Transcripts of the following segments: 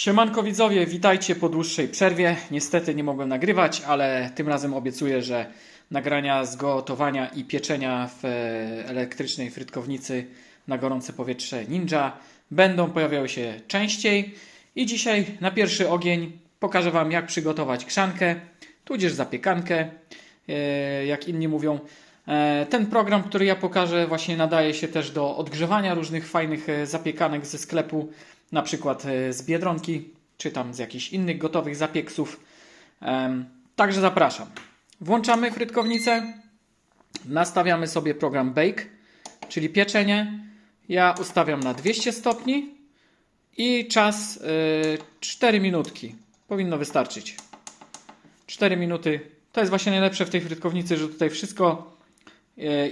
Siemanko widzowie, witajcie po dłuższej przerwie. Niestety nie mogłem nagrywać, ale tym razem obiecuję, że nagrania z gotowania i pieczenia w e, elektrycznej frytkownicy na gorące powietrze Ninja będą pojawiały się częściej. I dzisiaj na pierwszy ogień pokażę Wam, jak przygotować krzankę, tudzież zapiekankę, e, jak inni mówią. E, Ten program, który ja pokażę, właśnie nadaje się też do odgrzewania różnych fajnych e, zapiekanek ze sklepu, na przykład e, z biedronki, czy tam z jakichś innych gotowych zapieksów. Także zapraszam. Włączamy frytkownicę, nastawiamy sobie program Bake, czyli pieczenie. Ja ustawiam na 200 stopni i czas y, 4 minutki. Powinno wystarczyć. 4 minuty. To jest właśnie najlepsze w tej frytkownicy, że tutaj wszystko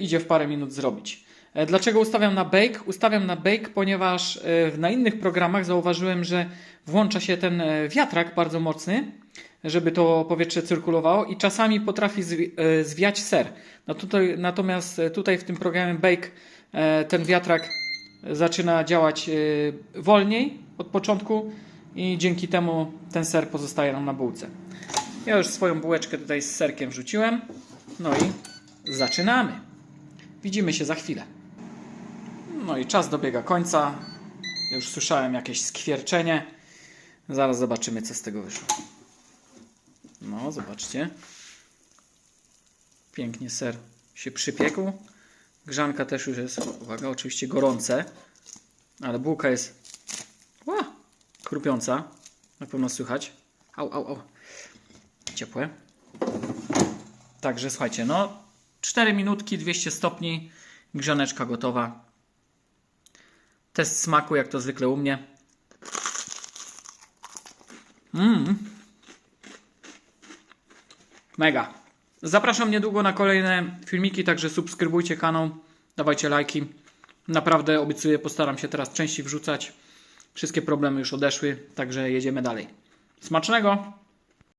idzie w parę minut zrobić. E, Dlaczego ustawiam na bake? Ustawiam na bake, ponieważ e, na innych programach zauważyłem, że włącza się ten e, wiatrak bardzo mocny, żeby to powietrze cyrkulowało i czasami potrafi zwi- e, zwiać ser. Natomiast e, tutaj w tym programie bake e, ten wiatrak zaczyna działać e, wolniej od początku i dzięki temu ten ser pozostaje nam na bułce. Ja już swoją bułeczkę tutaj z serkiem wrzuciłem. No i zaczynamy. Widzimy się za chwilę. No i czas dobiega końca. Już słyszałem jakieś skwierczenie. Zaraz zobaczymy, co z tego wyszło. No, zobaczcie. Pięknie ser się przypiekł. Grzanka też już jest, uwaga, oczywiście gorące. Ale bułka jest ła, krupiąca. Na pewno słychać. Au, au, au. Ciepłe. Także słuchajcie, no 4 minutki, 200 stopni, grzaneczka gotowa. Test smaku, jak to zwykle u mnie. Mmm. Mega. Zapraszam niedługo na kolejne filmiki, także subskrybujcie kanał, dawajcie lajki. Naprawdę obiecuję, postaram się teraz częściej wrzucać. Wszystkie problemy już odeszły, także jedziemy dalej. Smacznego!